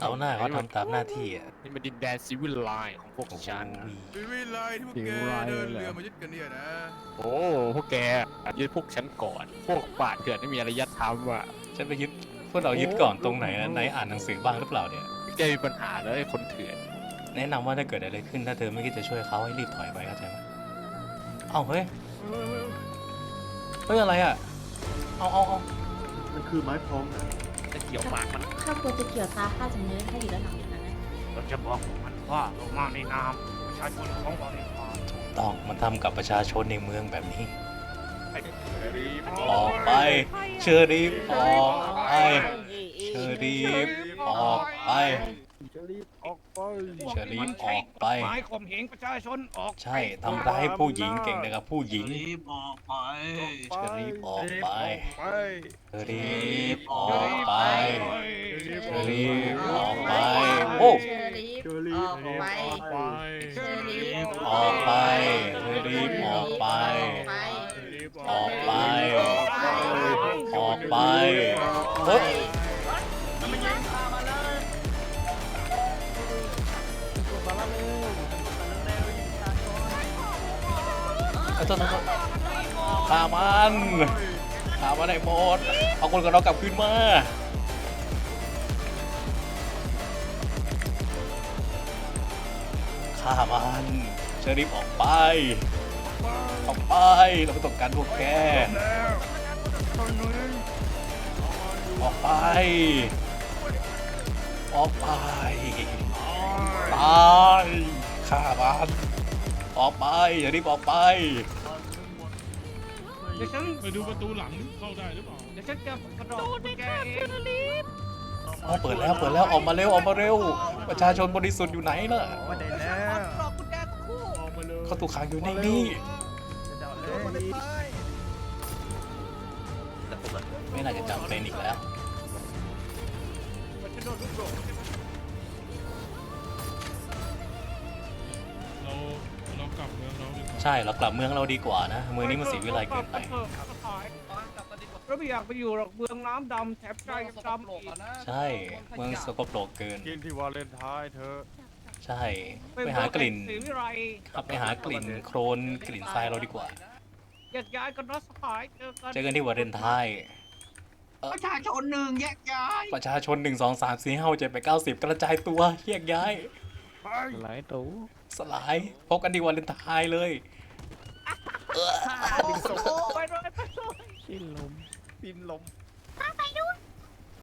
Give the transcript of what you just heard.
เอาหน้าเขาทำตามหน้าที่อะนี่มันดินแดนซิวิลไลน์ของพวกฉันชีวิตเลยที่พวกชีแกวิตเลยเดินเรือมายึดกันเนี่ยนะโอ้พวกแกยึดพวกฉันก่อน พวกป่าเถื่อนไม่มีอารยธรรมอะฉันไปยึดพวกเรายึดก่อนตรงไหนนะไหนอ่านหนังสือบ้างหรือเปล่าเนี่ยแกมีปัญหาแล้วไอ้คนเถื่อน แนะนำว่าถ้าเกิดอะไรขึ้นถ้าเธอไม่คิดจะช่วยเขาให้รีบถอยไปเข้าใจไหมเอ้าเฮ้ยเฮ้ยอะไรอะเอาเอาเอามันคือไม้พร้อมนะจะเกี่ยวปากมันข้ากลัวจะเกี่ยวตาข้าจะเนื้อให้อยู่ด้านหลังอย่างนั้นนะเราจะบอกมันว่าเรามาในนามประชาชนของบริวารต้องมันทำกับประชาชนในเมืองแบบนี้ให้ออกไป เชอรีฟออกไป เชอรีฟออกไปออก ไปเชอรีฟออกไป หมายข่มเหงประชาชนออกใช่ทำร้ายผู้หญิงเก่งนะครับผู้หญิงรีบออกไป เชอรีฟออกไปไปเชอรีฟออกไปเชอรีฟออกไปโอ้โอ้เชอรี่เชอรี่ออกไปไปเชอรี่ออกไปเชอรีฟออกไป ออกไป ออกไปเฮ้ยเอาโทษโทษโทษฆ่ามันฆ่ามันให้หมดเอาคนกับเรากลับคืนมาฆ่ามันเชอรีฟออกไปออกไปเราไม่ต้องการพวกแกออกไป ออกไปตายฆ่ามัน ออกไปอย่ารีบออกไป เดี๋ยวฉันไปดูประตูหลังเข้าได้หรือเปล่า เดี๋ยวฉันจะกระโดดแกเองอ๋อเปิดแล้วเปิดแล้วออกมาเร็วออกมาเร็ว ประชาชนบริสุทธิ์อยู่ไหนล่ะออกมาเลยเขาถูกขังอยู่ในนี่ไม่น่าจะจำเป็นอีกแล้วเรา ลับเมืองเราดีกว่าใช่เรากลับเมืองเราดีกว่านะเมืองนี้มันสีวิไลเกินไปเราไม่อยากไปอยู่หรอกเมืองน้ำดำแถบใจดำอีกใช่เมืองสกปรกเกินกินที่วาเลนไทน์เธอะใช่ ไปหากลิ่นสีวิไลครับไปหากลิ่นโครนกลิ่นทรายเราดีกว่าอยากย้ายกันนะสหายเจอกันเจอกันที่วาเลนไทน์ประชาชนหนึ่งแยกย้าย ประชาชนหนึ่งสองสามสี่ห้าเจ็ดแปดเก้าสิบกระจายตัวแยกย้ายหลายตู้ สลายพบกันที่วาเลนไทน์เลยไปเลยไปเลยสิ้นลมปินลม